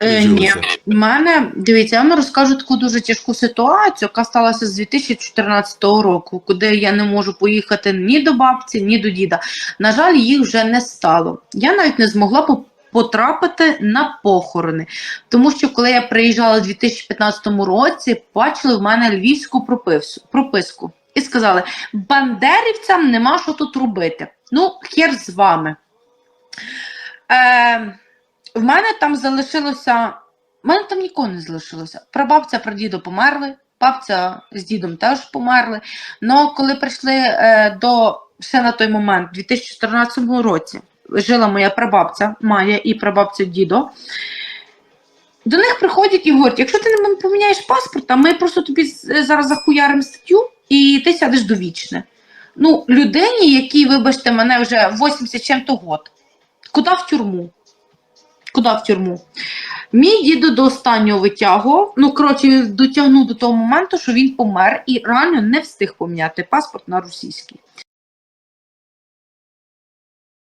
Е, ні, в мене дивіться, я вам розкажу таку дуже тяжку ситуацію, яка сталася з 2014 року, куди я не можу поїхати ні до бабці, ні до діда. На жаль, їх вже не стало. Я навіть не змогла потрапити на похорони, тому що коли я приїжджала у 2015 році, бачили в мене львівську прописку і сказали: бандерівцям нема що тут робити. Ну, хер з вами. Е, в мене там залишилося. В мене там нікого не залишилося. Прабабця, прадідо померли, бабця з дідом теж померли. Но коли прийшли е, до ще на той момент, у 2014 році, жила моя прабабця Майя і прабабця дідо. До них приходять і говорять, якщо ти не поміняєш паспорт, ми просто тобі зараз захуяримо статтю і ти сядеш довічне. Ну, людині, якій, вибачте, мене вже 80 чим-то год. Куди в тюрму? Куди в тюрму? Мій дідо до останнього витягував, ну, коротше, дотягнув до того моменту, що він помер і реально не встиг поміняти паспорт на російський.